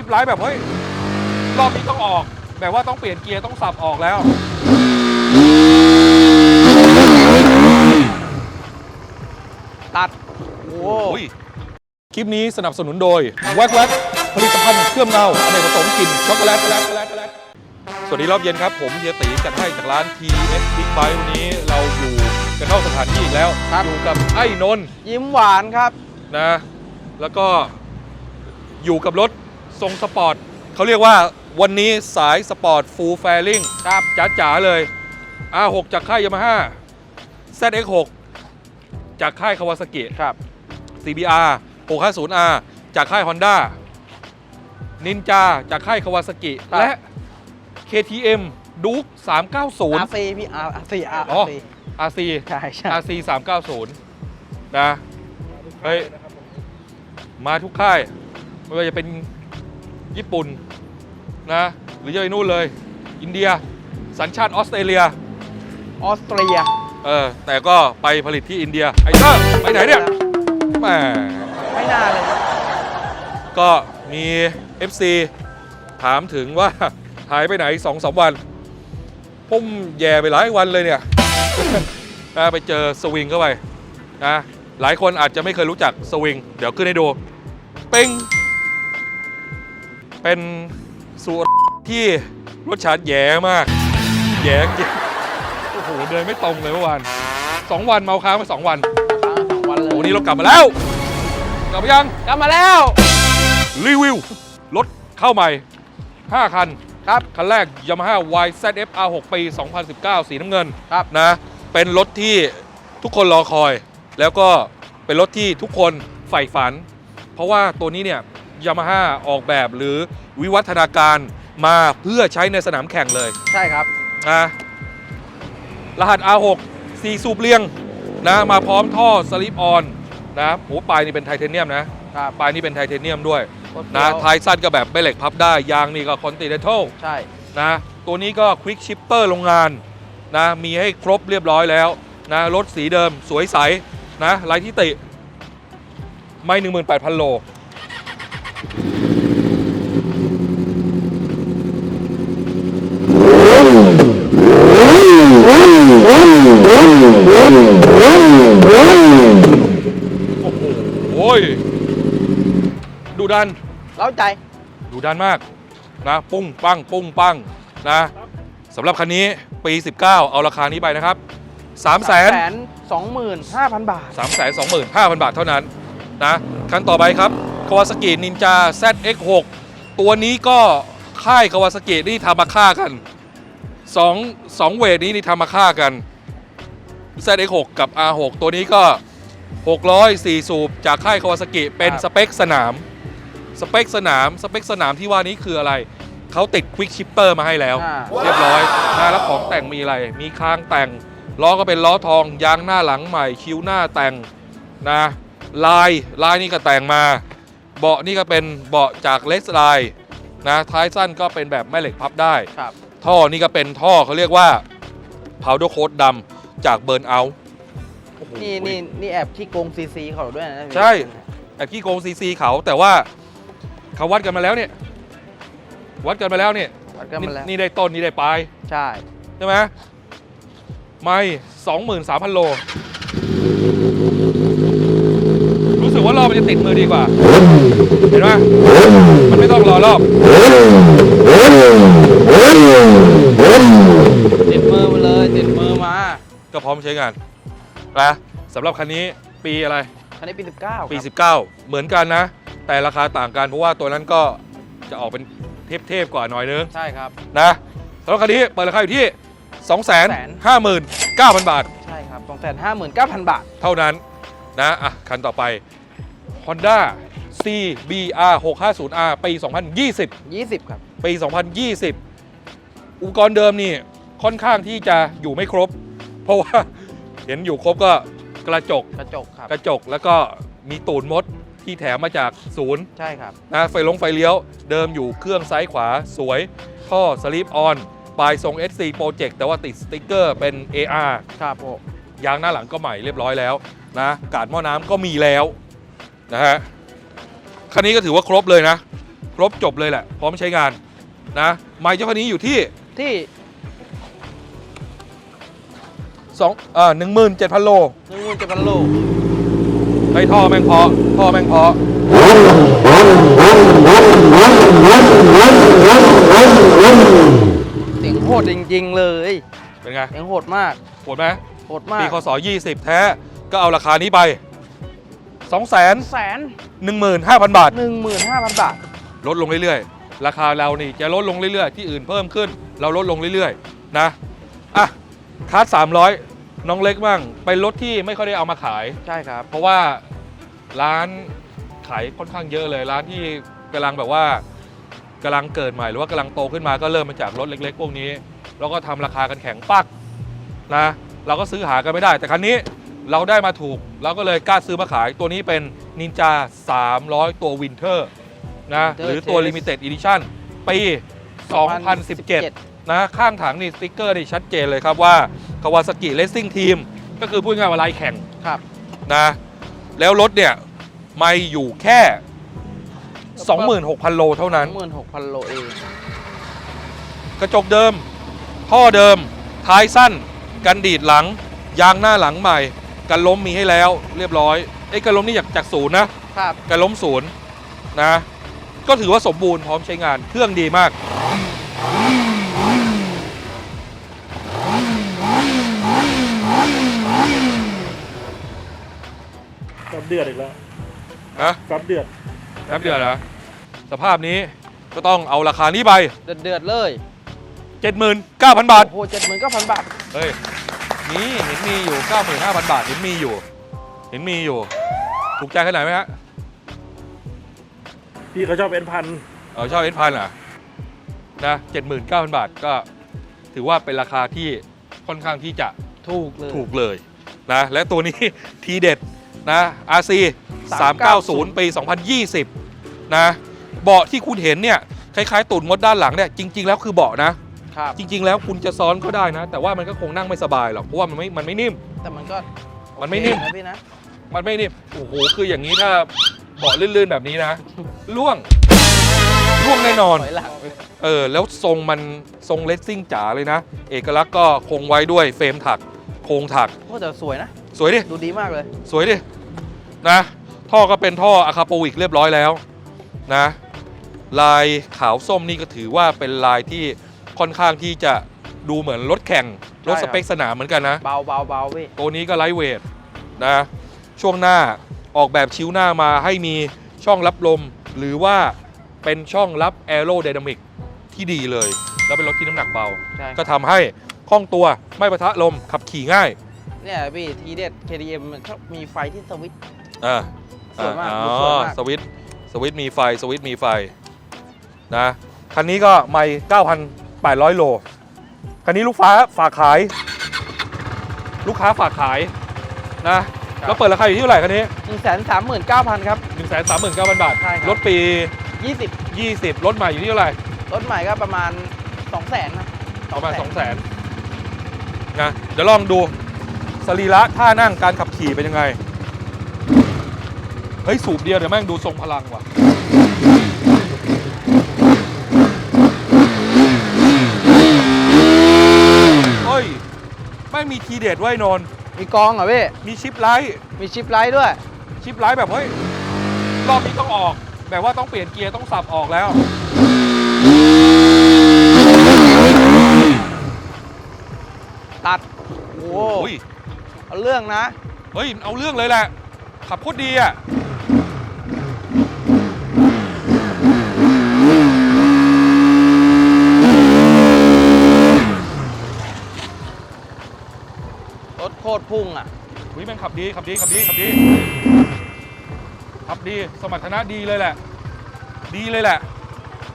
ชิปไลท์แบบเฮ้ยรอบนี้ต้องออก แบบว่าต้องเปลี่ยนเกียร์ต้องสับออกแล้ว ตัด โอ้โอ้ยคลิปนี้สนับสนุนโดยแวกแวกผลิตภัณฑ์เครื่องเงาอเนกประสงค์กลิ่นช็อกโกแลตช็อกโกแลตช็อกโกแลตช็อกโกแลตสวัสดีรอบเย็นครับ ผมเฮียตีจัดให้จากร้าน TS Big Bike วันนี้เราอยู่กันนอกสถานที่อีกแล้วอยู่กับไอ้นนท์ยิ้มหวานครับนะ แล้วก็อยู่กับรถ ทรงสปอร์ตเขาเรียกว่าวันนี้สายสปอร์ตฟูลแฟริงครับจ๋าๆเลย R6 จากค่ายยามาฮ่า ZX6 จากค่ายคาวาซากิ ครับ CBR 650R จากค่าย Honda นินจาจากค่ายคาวาซากิ ครับ และ KTM Duke 390 RC พี่ RC อ๋อ RC RC ใช่ใช่ RC 390นะ เฮ้ย มาทุกค่าย ไม่ว่าจะเป็น ญี่ปุ่นนะหรือจะไปนู่นเลย อินเดีย สัญชาติออสเตรเลีย ออสเตรีย เออแต่ก็ไปผลิตที่อินเดียไอ้เจ้าไปไหนเนี่ยแหมไม่น่าเลย ก็มี FC ถามถึงว่า หายไปไหน2อสวันพุ่มแย่ไปหลายวันเลยเนี่ย นะไปเจอสวิงเข้าไปนะหลายคนอาจจะไม่เคยรู้จักสวิง เดี๋ยวขึ้นให้ดู เป้ง เป็นสูตรที่รสชาติแย่มาก แย่จริงโอ้โห เดินไม่ตรงเลยเมื่อวานสองวันเมาค้างไปสองวันค้างสองวันเลโอ้ยวันนี้เรากลับมาแล้ว กลับมายัง กลับมาแล้ว รีวิว รถเข้าใหม่ 5 คัน ครับ คันแรก Yamaha YZF R6 ปี 2019 สีน้ำเงิน ครับ นะ เป็นรถที่ทุกคนรอคอย แล้วก็เป็นรถที่ทุกคนใฝ่ฝัน เพราะว่าตัวนี้เนี่ย Yamaha ออกแบบหรือวิวัฒนาการมาเพื่อใช้ในสนามแข่งเลยใช่ครับ นะรหัส R6 4 สูบเรียงนะมาพร้อมท่อสลิปออนนะโอ้ปลายนี่เป็นไทเทเนียมนะครับ ปลายนี่เป็นไทเทเนียมด้วยโคตรนะเฟี้ยวท้ายสั้นก็แบบไม่เหล็กพับได้ ยางนี่ก็คอนติเนนทัลใช่ นะตัวนี้ก็ควิกชิปเปอร์โรงงานนะมีให้ครบเรียบร้อยแล้วนะรถสีเดิมสวยใสนะไร้ที่ติ ไม่ 18,000 โล โอ้โหโอ้ยดูดัน เล้าใจ ดูดันมากนะ ปุ้งปังปุ้งปังนะสำหรับคันนี้ปี 19 เอาราคานี้ไปนะครับ3 0 0 0 0 0แสนสองหมื่นห้าพันบาท 3 2 5 0 0 0 บาทเท่านั้นนะคันต่อไปครับ Kawasaki Ninja ZX6 ตัวนี้ก็ค่าย Kawasaki นี่ทำมาฆ่ากัน2 2เวทนี้นี่ทำมาฆ่ากัน ZX6 กับ R6 ตัวนี้ก็ 604 สูบจากค่าย Kawasaki เป็นครับสเปคสนาม สเปคสนาม สเปคสนามที่ว่านี้คืออะไร เขาติด Quick Shifter มาให้แล้ว อ่า เรียบร้อยนะแล้วของแต่งมีอะไร มีคางแต่ง ล้อก็เป็นล้อทอง ยางหน้าหลังใหม่ คิ้วหน้าแต่งนะ ลาย ลายนี่ก็แต่งมา เบาะนี่ก็เป็นเบาะจากเลสไลนะท้ายสั้นก็เป็นแบบแม่เหล็กพับได้ ครับท่อนี่ก็เป็นท่อเขาเรียกว่า powder coat ดำจากเบิร์นเอานี่นี่นี่แอบที่โกงซีซีเขาด้วยนะพี่ใช่แอบขี้โกงซีซีเขาแต่ว่าเขาวัดกันมาแล้วเนี่ย วัดกันมาแล้วเนี่ยวัดกันมาแล้วนี่ได้ต้นนี่ได้ปลายใช่ ใช่ไหมไม่สองหมื่นสามพันโล รู้ สึกว่ารอบมันจะติดมือดีกว่า เห็นไหมมันไม่ต้องรอรอบ ติดมือมาเลยติดมือมา ก็พร้อมใช้งานนะสำหรับคันนี้ปีอะไร คันนี้ปีสิบเก้าปี 19 เหมือนกันนะ แต่ราคาต่างกันเพราะว่าตัวนั้นก็จะออกเป็นเทพๆกว่าหน่อยนึง ใช่ครับ นะสำหรับคันนี้เปิดราคาอยู่ที่ 259,000 บาท ใช่ครับสองแสนห้าหมื่นเก้าพันบาท เท่านั้นนะอะคันต่อไป Honda CBR 650R ปี 2020ยี่สิบครับ ปี 2020 อุปกรณ์เดิมนี่ค่อนข้างที่จะอยู่ไม่ครบ เพราะว่า เห็นอยู่ครบก็กระจก กระจกครับ กระจกแล้วก็มีตูนมดที่แถมมาจากศูนย์ใช่ครับ นะไฟลงไฟเลี้ยวเดิมอยู่เครื่องซ้ายขวาสวย ท่อสลิปออน ปลายทรง SC Project แต่ว่าติดสติ๊กเกอร์เป็น AR ครับผม ยางหน้าหลังก็ใหม่เรียบร้อยแล้วนะ กาดหม้อน้ำก็มีแล้ว นะฮะคันนี้ก็ถือว่าครบเลยนะ ครบจบเลยแหละพร้อมใช้งานนะไมค์เจ้าคันนี้อยู่ที่ที่2เอ่อ17,000โลหนึ่งหมื่นเจ็ดพันโลไอ้ท่อแม่งเพอท่อแม่งเพอเสียงโหดจริงๆเลย เป็นไงเสียงโหดมากโหดไหมโหดมากปีคศ20แท้ก็เอาราคานี้ไป 2 1 5แสน0 0 0 บาท หนึ่งหมื่นห้าพันบาท ลดลงเรื่อยๆ ราคาเรานี่จะลดลงเรื่อยๆ ที่อื่นเพิ่มขึ้น เราลดลงเรื่อยๆ นะ อะคาร์ด300 น้องเล็กบ้างเป็นรถที่ไม่ค่อยได้เอามาขาย ใช่ครับ เพราะว่าร้านขายค่อนข้างเยอะเลย ร้านที่กำลังแบบว่ากำลังเกิดใหม่หรือว่ากำลังโตขึ้นมาก็เริ่มมาจากรถเล็ก ๆ พวกนี้ แล้วก็ทำราคากันแข็งปักนะ เราก็ซื้อหากันไม่ได้ แต่คันนี้ เราได้มาถูกเราก็เลยกล้าซื้อมาขายตัวนี้เป็นนินจา 300 ตัววินเทอร์นะหรือตัว Limited Edition ปี 2017 นะ ข้างถังนี่สติ๊กเกอร์นี่ชัดเจนเลยครับว่า Kawasaki Racing Team ก็คือพูดง่ายๆว่าลายแข่งครับ นะ แล้วรถเนี่ย ไม่อยู่แค่ 26,000 โลเท่านั้นหมื่นหกพันโลเอง กระจกเดิม ท่อเดิม ท้ายสั้น กันดีดหลัง ยางหน้าหลังใหม่ กันล้มมีให้แล้วเรียบร้อยไอ้ยกันล้มนี่จากจากศูนย์นะครับกันล้มศูนย์นะ ก็ถือว่าสมบูรณ์พร้อมใช้งานเครื่องดีมากกับเดือดอีกแล้วนะกับเดือดแป๊บเดียวนะสภาพนี้ก็ต้องเอาราคานี้ไป เดือดเดือดๆเลย 79,000 บาท โอ้โหเจ็ดหมื่นเก้าพันบาท เฮ้ย นี่เห็นมีอยู่ 95,000 บาท เห็นมีอยู่ เห็นมีอยู่ ถูกใจขนาดไหมฮะพี่เขาชอบเอ็นพันเออชอบเอ็นพันอะนะ79,000บาทก็ถือว่าเป็นราคาที่ค่อนข้างที่จะถูกเลย ถูกเลยนะ และตัวนี้ ทีเด็ดนะ RC 390 ปี 2020 นะ เบาะที่คุณเห็นเนี่ย คล้ายๆตูดมดด้านหลังเนี่ย จริง ๆ แล้วคือเบาะนะ ครับจริง ๆ แล้วคุณจะซ้อนก็ได้นะ แต่ว่ามันก็คงนั่งไม่สบายหรอกเพราะว่ามันไม่มันไม่นิ่ม แต่มันก็มันไม่นิ่ม โอเคนะพี่นะ มันไม่นิ่มโอ้โหคืออย่างนี้ถ้าเบาะลื่นๆแบบนี้นะล่วงล่วงแน่นอน ถอยหลังเออแล้วทรงมันทรงเลสซิ่งจ๋าเลยนะ เอกลักษณ์ก็คงไว้ด้วยเฟรมถัก โครงถัก โอ้แต่สวยนะ สวยดิ ดูดีมากเลย สวยดิ นะ ท่อก็เป็นท่ออะคาโปวิกเรียบร้อยแล้วนะ ลายขาวส้มนี่ก็ถือว่าเป็นลายที่ ค่อนข้างที่จะดูเหมือนรถแข่ง รถใช่สครับเปคสนามเหมือนกันนะ เบาเบาเบาพี่ตัวนี้ก็ไลท์เวทนะช่วงหน้าออกแบบชิ้วหน้ามาให้มีช่องรับลม หรือว่าเป็นช่องรับแอโร d y นามิกที่ดีเลย แล้วเป็นรถที่น้ำหนักเบา ใช่ก็ทำให้คล่องตัวไม่ประทะลมขับขี่ง่ายเนี่ยพี่ทีเด็ด KTM มันชอบมีไฟที่สวิตช์ อ่าสวยมากอ๋ดูสวยอมาก สวิตช์สวิตช์มีไฟสวิตช์มีไฟนะคันนี้ก็ไม่ 9,800 โล คันนี้ลูกค้าฝากขาย ลูกค้าฝากขายนะแล้วเปิดราคาอยู่ที่เท่าไหร่คันนี้หนึ่งแสนสามหมื่นเก้าพันครับ 139,000 บาท ใช่ครับ รถปียี่สิบ20 รถใหม่อยู่ที่เท่าไหร่ รถใหม่ก็ประมาณสองแสนนะประมาณ200,000นะ เดี๋ยวลองดู สรีระท่านั่งการขับขี่เป็นยังไง เฮ้ย สูบเดียวเดี๋ยวแม่งดูทรงพลังว่ะ เฮ้ย ไม่งมีทีเด็ดไว้ยนนท์มีกองเหรอพี่ มีชิปไลท์มีชิปไลท์ด้วย ชิปไลท์แบบเฮ้ยรอบนี้ต้องออก แบบว่าต้องเปลี่ยนเกียร์ต้องสับออกแล้ว ตัด โอ้โหโอ้ยเอาเรื่องนะ เฮ้ยเอาเรื่องเลยแหละ ขับโคตรดีอะ รถโคตรพุ่งอะวิแม่งขับดีขับดีขับดีขับดีขับดีสมรรถนะดีเลยแหละ ดีเลยแหละ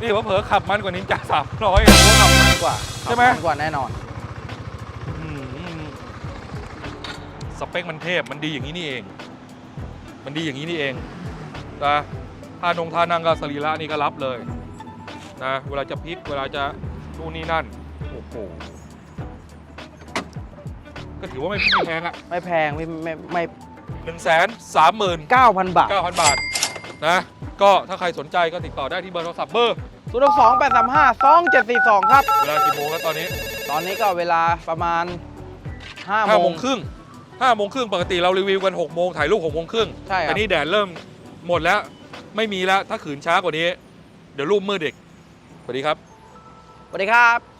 นี่เผลอๆขับมันกว่านินจาสามร้อยขับมันกว่าใช่ไหมขับนกว่าแน่นอน สเปคมันเทพมันดีอย่างนี้นี่เอง มันดีอย่างนี้นี่เองนะท่านงท่านั่งก็สรีระนี่ก็รับเลยนะเวลาจะพลิกเวลาจะนู่นนี่นั่นโอ้โห ก็ถือว่าไม่ไม่แพงอะไม่แพงไม่ไม่ไม่หนึ่งแสนสามหมื่นเก้าพันบาท9,000บาทนะ ก็ถ้าใครสนใจก็ติดต่อได้ที่เบอร์โทรศัพท์เบอร์ศูนย์สองแปดสามห้าสองเจ็ดสี่สองครับ เวลากี่โมงแล้วตอนนี้ตอนนี้ก็เวลาประมาณห้าห้าโมโมงง ครึ่งห้าโมงครึ่งปกติเรารีวิวกันหกโมงถ่ายรูปหกโมงครึ่งใช่ครับ แต่นี่แดดเริ่มหมดแล้วไม่มีแล้วถ้าขืนช้ากว่านี้ เดี๋ยวรูปมืดเด็กสวัสดีครับ สวัสดีครับ